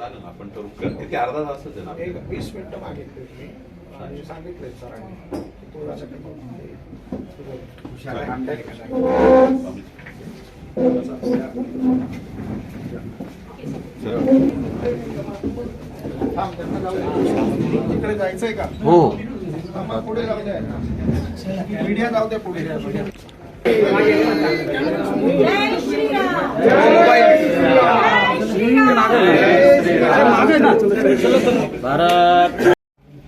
चालेल ना, आपण ठरवू कर- किती अर्धा तासच आहे ना एक आपल्याला? वीस मिनिटं मागितली तुम्ही आणि सांगितलंय सरांनी. की थोडासा सरळ. थांब त्यांना जाऊ दे तिकडे जायचंय का? हो. थांबा, पुढे जाऊ द्या. मीडिया जाऊ द्या पुढे.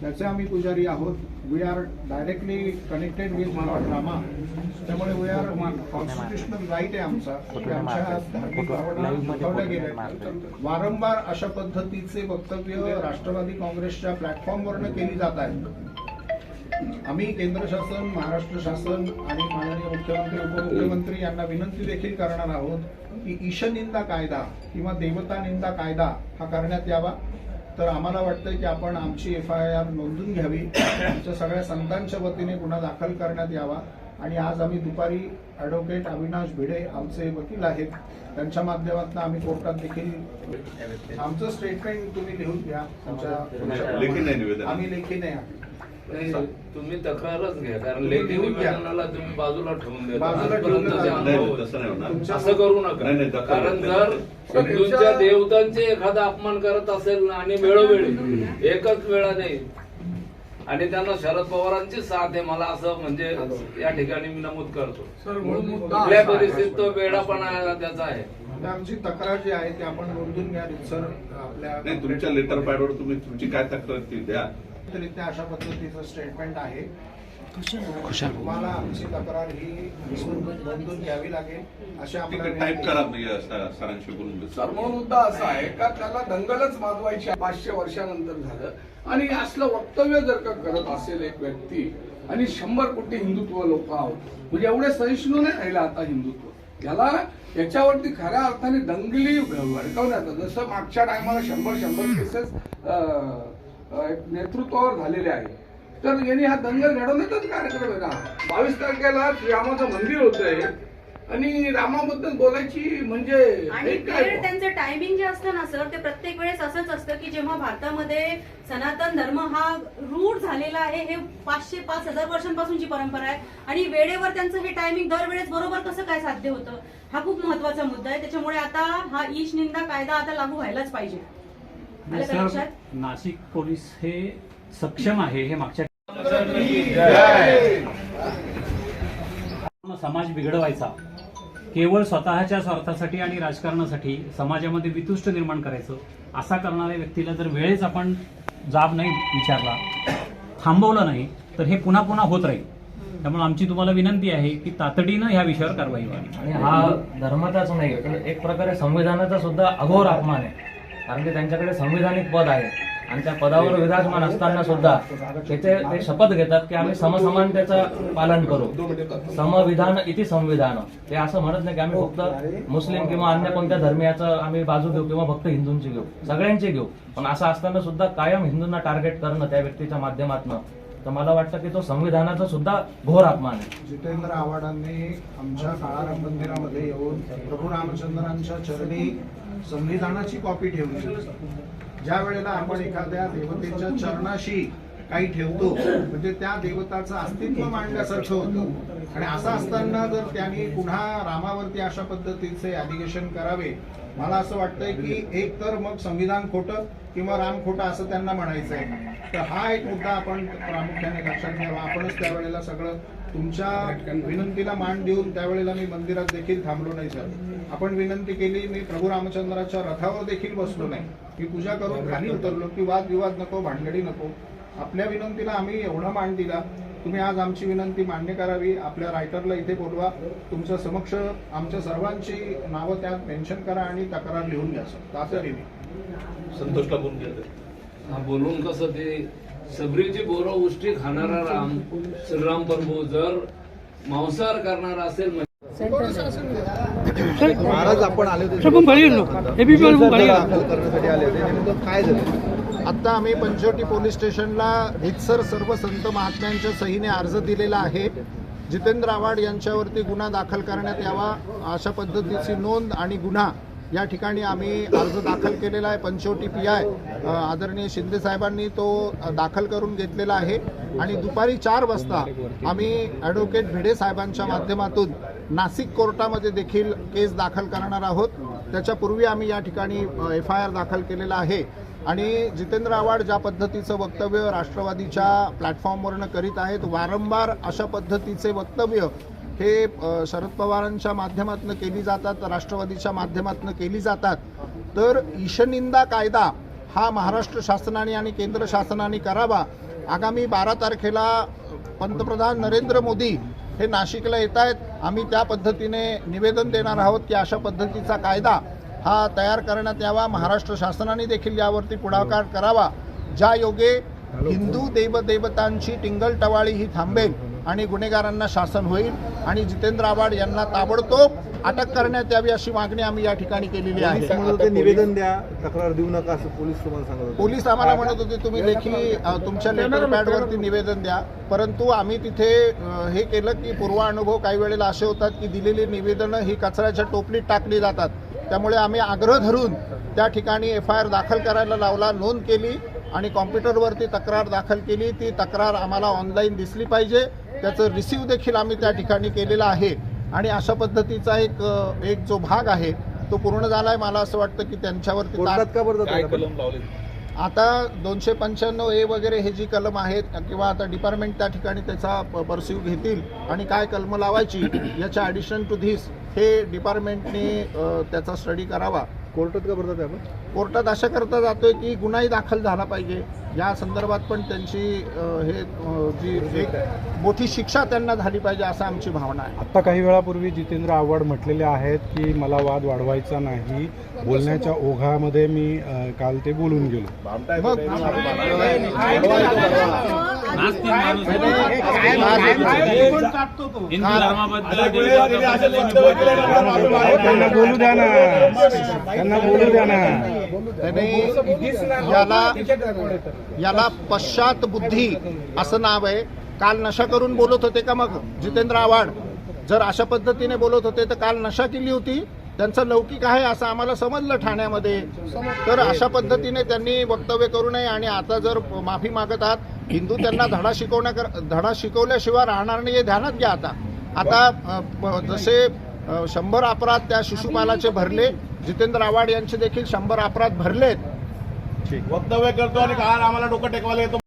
त्याचे आम्ही पुजारी आहोत. We are directly connected with drama त्यामुळे वी आर कॉन्स्टिट्युशनल राईट आहे आमचा. की आमच्या धार्मिक भावना दुखावल्या गेल्या वारंवार अशा पद्धतीचे वक्तव्य राष्ट्रवादी काँग्रेसच्या प्लॅटफॉर्मवरनं केली जात आहेत. आम्ही केंद्र शासन महाराष्ट्र शासन आणि माननीय मुख्यमंत्री उपमुख्यमंत्री यांना विनंती देखील करणार आहोत की ईशनिंदा कायदा किंवा देवता निंदा कायदा हा करण्यात यावा. तर आम्हाला वाटतं की आपण आमची एफ आय आर नोंदून घ्यावी. आमच्या सगळ्या संतांच्या वतीने गुन्हा दाखल करण्यात यावा. आणि आज आम्ही दुपारी ॲडव्होकेट अविनाश भिडे आमचे वकील आहेत. त्यांच्या माध्यमातून आम्ही कोर्टात देखील आमचं स्टेटमेंट तुम्ही लिहून घ्या. आमच्या. आम्ही लेखी नाही. नाही, तुम्ही तक्रारच घ्या कारण लेखी. निवेदनाला तुम्ही बाजूला ठेवून देता. बाजूला आजपर्यंत ठेवलं जे जातं. नाही, अनुभव नाही, तसं नाही होणार. तुमच्या- असं करू नका. नाही, नाही, दखल कारण नाही. जर हिंदूंच्या देवतांचे एखादा अपमान करत असेल ना आणि वेळोवेळी एकच वेळा नाही. आणि त्यांना शरद पवारांची साथ आहे मला असं म्हणजे या ठिकाणी मी नमूद करतो. कुठल्या परिस्थितीत तो वेळापणा त्याचा आहे? तर आमची तक्रार जी आहे ती आपण नोंदून घ्या. सर आपल्या नाही तुमच्या लेटर पॅडवर तुम्ही तुमची काय तक्रार ती द्या. रित्या अशा पद्धतीचं स्टेटमेंट आहे तुम्हाला आमची तक्रार ही नोंदून घ्यावी लागेल अशी आपल्याला टाईप विनंती. करा म्हणजे स- सरांशी बोलून घेऊ. सर मूळ मुद्दा असा आहे का त्याला दंगलच माजवायची आहे. पाचशे वर्षानंतर झालं आणि असलं वक्तव्य जर का करत असेल एक व्यक्ती आणि शंभर कोटी हिंदुत्व लोक आहोत म्हणजे एवढे सहिष्णू नाही राहिलं आता हिंदुत्व याला याच्यावरती खऱ्या अर्थाने दंगली भडकवण्यात जसं मागच्या टायमाला शंभर शंभर केसेस नेतृत्वावर झालेले आहे. तर यांनी हा दंगल घडवण्याचाच कार्यक्रम आहे ना. बावीस तारखेला श्रीरामाचं मंदिर होतंय. आणि रामाबद्दल बोलायची म्हणजे आणि त्यांचं टायमिंग जे असतं ना सर ते प्रत्येक वेळेस असंच असतं की जेव्हा भारतामध्ये सनातन धर्म हा रूढ झालेला आहे हे पाचशे पाच हजार वर्षांपासूनची परंपरा आहे. आणि वेळेवर त्यांचं हे टायमिंग दरवेळेस बरोबर कसं काय साध्य होतं हा खूप महत्त्वाचा मुद्दा आहे. त्याच्यामुळे आता हा ईश निंदा कायदा आता लागू व्हायलाच पाहिजे. सर नाशिक पोलीस हे सक्षम आहे हे मागच्या समाज बिघडवायचा. केवळ स्वतःच्या स्वार्थासाठी आणि राजकारणासाठी समाजामध्ये वितुष्ट निर्माण करायचं असा करणाऱ्या व्यक्तीला जर वेळेस आपण जाब नाही विचारला थांबवलं नाही तर हे पुन्हा पुन्हा होत राहील. त्यामुळे आमची तुम्हाला विनंती आहे की तातडीनं ह्या विषयावर कारवाई व्हावी. आणि हा धर्माचाच नाही तर एक प्रकारे संविधानाचा सुद्धा अघोर अपमान आहे. कारण की त्यांच्याकडे संविधानिक पद आहे. आणि त्या पदावर विराजमान असताना सुद्धा त्याचे ते शपथ घेतात की आम्ही समसमानतेचं पालन करू. समविधान इति संविधान. ते असं म्हणत नाही की आम्ही फक्त मुस्लिम किंवा अन्य कोणत्या धर्मियाचं आम्ही बाजू घेऊ किंवा फक्त हिंदूंची घेऊ. सगळ्यांची घेऊ. पण असं असताना सुद्धा कायम हिंदूंना टार्गेट करणं त्या व्यक्तीच्या माध्यमातून. तर मला वाटतं की तो संविधानाचा सुद्धा घोर अपमान आहे. जितेंद्र आव्हाडांनी आमच्या काळाराम मंदिरामध्ये येऊन प्रभू रामचंद्रांच्या चरणी संविधानाची कॉपी ठेवली ज्या वेळेला आपण एखाद्या देवतेच्या चरणाशी काही ठेवतो म्हणजे त्या देवताचं अस्तित्व मांडण्यासारखं होतं. आणि असं असताना जर त्यांनी पुन्हा रामावरती अशा पद्धतीचे ॲलिगेशन करावे मला असं वाटतंय की एक तर मग संविधान खोटं किंवा राम खोटं असं त्यांना म्हणायचं आहे तर हा एक मुद्दा आपण प्रामुख्याने लक्षात घ्यावा. आपणच त्यावेळेला सगळं तुमच्या विनंतीला मान देऊन त्यावेळेला मी मंदिरात देखील थांबलो नाही सर. आपण विनंती केली मी प्रभू रामचंद्राच्या रथावर देखील बसलो नाही. मी पूजा करून खाली उतरलो की वादविवाद नको भांडणी नको. आपल्या विनंतीला आम्ही एवढा मान दिला. तुम्ही आज आमची विनंती मान्य करावी. आपल्या रायटरला इथे बोलवा. तुमच्या समक्ष आमच्या सर्वांची नावं त्यात मेन्शन करा आणि तक्रार लिहून घ्या सर. तातडीने. संतोषला बोलून घ्या. हा बोलून कसं ते सबरीची बोरं उष्टी खाणारा राम श्रीराम प्रभू. जर मांसाहार करणारा असेल म्हणजे महाराज आपण आले होते. दाखल करण्यासाठी आले होते. नेमकं काय झालं? आता आम्ही पंचवटी पोलीस स्टेशनला रितसर सर्व संत महात्म्यांच्या सहीने अर्ज दिलेला आहे. जितेंद्र आव्हाड यांच्यावरती गुन्हा दाखल करण्यात यावा अशा पद्धतीची नोंद आणि गुन्हा या ठिकाणी आम्ही अर्ज दाखल केलेला आहे. पंचवटी पी आय आदरणीय शिंदे साहेबांनी तो दाखल करून घेतलेला आहे. आणि दुपारी चार वाजता आम्ही ॲडव्होकेट भिडे साहेबांच्या माध्यमातून नाशिक कोर्टामध्ये देखील केस दाखल करणार आहोत. त्याच्यापूर्वी आम्ही या ठिकाणी एफ आय आर दाखल केलेला आहे. आणि जितेंद्र आव्हाड ज्या पद्धतीचं वक्तव्य राष्ट्रवादीच्या प्लॅटफॉर्मवरनं करीत आहेत वारंवार अशा पद्धतीचे वक्तव्य हे शरद पवारांच्या माध्यमातून केली जातात राष्ट्रवादीच्या माध्यमातून केली जातात. तर ईशनिंदा कायदा हा महाराष्ट्र शासनाने आणि केंद्र शासनाने करावा. आगामी बारा तारखेला पंतप्रधान नरेंद्र मोदी हे नाशिकला येत आहेत. आम्ही त्या पद्धतीने निवेदन देणार आहोत की अशा पद्धतीचा कायदा हा तयार करण्यात यावा. महाराष्ट्र शासनाने देखील यावरती पुढाकार करावा. ज्या योगे हिंदू देवदेवतांची टिंगल टवाळी ही थांबेल. आणि गुन्हेगारांना शासन होईल आणि जितेंद्र आव्हाड यांना ताबडतोब अटक करण्यात यावी अशी मागणी आम्ही या ठिकाणी केलेली आहे. निवेदन द्या तक्रार देऊ नका असं पोलीस तुम्हाला सांगत होते. पोलीस आम्हाला म्हणत होते तुम्ही लेखी तुमच्या लेटर पॅडवरती निवेदन द्या. परंतु आम्ही तिथे हे केलं की पूर्वानुभव काही वेळेला असे होतात की दिलेली निवेदनं ही कचऱ्याच्या टोपलीत टाकली जातात. त्यामुळे आम्ही आग्रह धरून त्या ठिकाणी एफ आय आर दाखल करायला लावला नोंद केली आणि कॉम्प्युटरवरती तक्रार दाखल केली. ती तक्रार आम्हाला ऑनलाईन दिसली पाहिजे. त्याचं रिसीव देखील आम्ही त्या ठिकाणी केलेला आहे. आणि अशा पद्धतीचा एक एक जो भाग आहे तो पूर्ण झाला आहे मला असं वाटतं की लावले? आता दोनशे पंच्याण्णव ए वगैरे हे जी कलम आहेत किंवा आता डिपार्टमेंट त्या ठिकाणी त्याचा परस्यू घेतील आणि काय कलम लावायची याच्या ॲडिशन टू धिस हे डिपार्टमेंटने त्याचा स्टडी करावा. कोर्टात का बरं जाते आपण? कोर्टात अशा करता जातोय की गुन्हाही दाखल झाला पाहिजे. या संदर्भात पण त्यांची हे जी एक मोठी शिक्षा त्यांना झाली पाहिजे असं आमची भावना आहे. आत्ता काही वेळापूर्वी जितेंद्र आव्हाड म्हटलेले आहेत की मला वाद वाढवायचा नाही. बोलण्याच्या ओघामध्ये मी काल ते बोलून गेलो. त्यांना बोलू द्या ना. त्यांना बोलू द्या ना. त्याने याला याला पश्चात बुद्धी असं नाव आहे. काल नशा करून बोलत होते का मग? जितेंद्र आव्हाड जर अशा पद्धतीने बोलत होते तर काल नशा केली होती. त्यांचं लौकिक आहे असं आम्हाला समजलं ठाण्यामध्ये. तर अशा पद्धतीने त्यांनी वक्तव्य करू नये आणि आता जर माफी मागत आहात हिंदू त्यांना धडा शिकवण्या धडा शिकवल्याशिवाय राहणार नाही हे ध्यानात घ्या आता. आता जसे शंभर अपराध त्या शिशुपालाचे भरले जितेंद्र आव्हाड यांचे देखील शंभर अपराध भरलेत. वक्तव्य करतो आणि काल आम्हाला डोकं टेकवायला येतो.